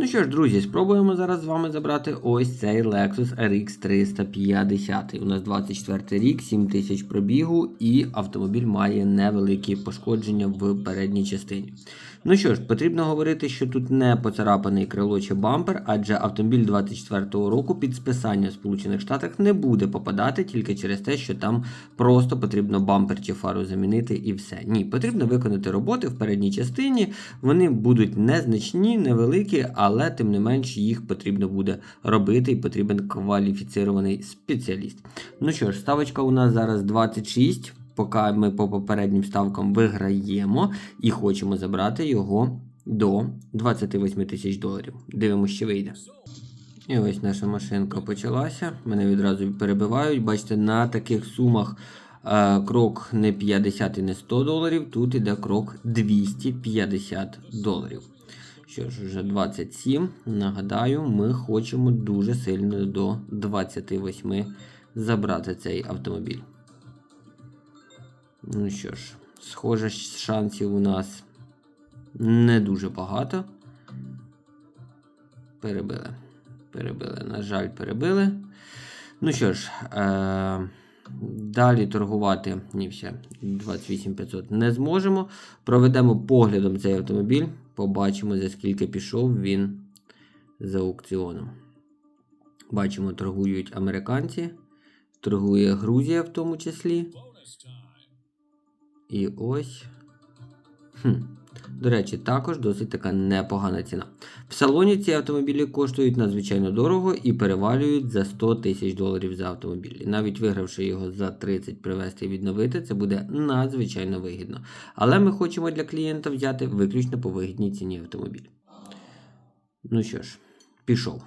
Ну що ж, друзі, спробуємо зараз з вами забрати ось цей Lexus RX 350. У нас 24 рік, 7 тисяч пробігу, і автомобіль має невеликі пошкодження в передній частині. Ну що ж, потрібно говорити, що тут не поцарапаний крило чи бампер, адже автомобіль 24-го року під списання в Сполучених Штатах не буде попадати тільки через те, що там просто потрібно бампер чи фару замінити і все. Ні, потрібно виконати роботи в передній частині. Вони будуть незначні, невеликі, але тим не менш їх потрібно буде робити і потрібен кваліфіцірований спеціаліст. Ну що ж, ставочка у нас зараз 26. Поки ми по попереднім ставкам виграємо і хочемо забрати його до 28 тисяч доларів. Дивимося, що вийде. І ось наша машинка почалася. Мене відразу перебивають. Бачите, на таких сумах е, крок не 50 і не 100 доларів. Тут іде крок 250 доларів. Що ж, вже 27. Нагадаю, ми хочемо дуже сильно до 28 забрати цей автомобіль. Ну що ж, схоже, шансів у нас не дуже багато. Перебили. Перебили. На жаль, перебили. Ну що ж, е- далі торгувати ні, все, 28500 не зможемо. Проведемо поглядом цей автомобіль. Побачимо, за скільки пішов він за аукціону. Бачимо, торгують американці, торгує Грузія в тому числі. І ось. Хм. До речі, також досить така непогана ціна. В салоні ці автомобілі коштують надзвичайно дорого і перевалюють за 100 тисяч доларів за автомобіль. І навіть вигравши його за 30 привезти і відновити, це буде надзвичайно вигідно. Але ми хочемо для клієнта взяти виключно по вигідній ціні автомобіль. Ну що ж, пішов.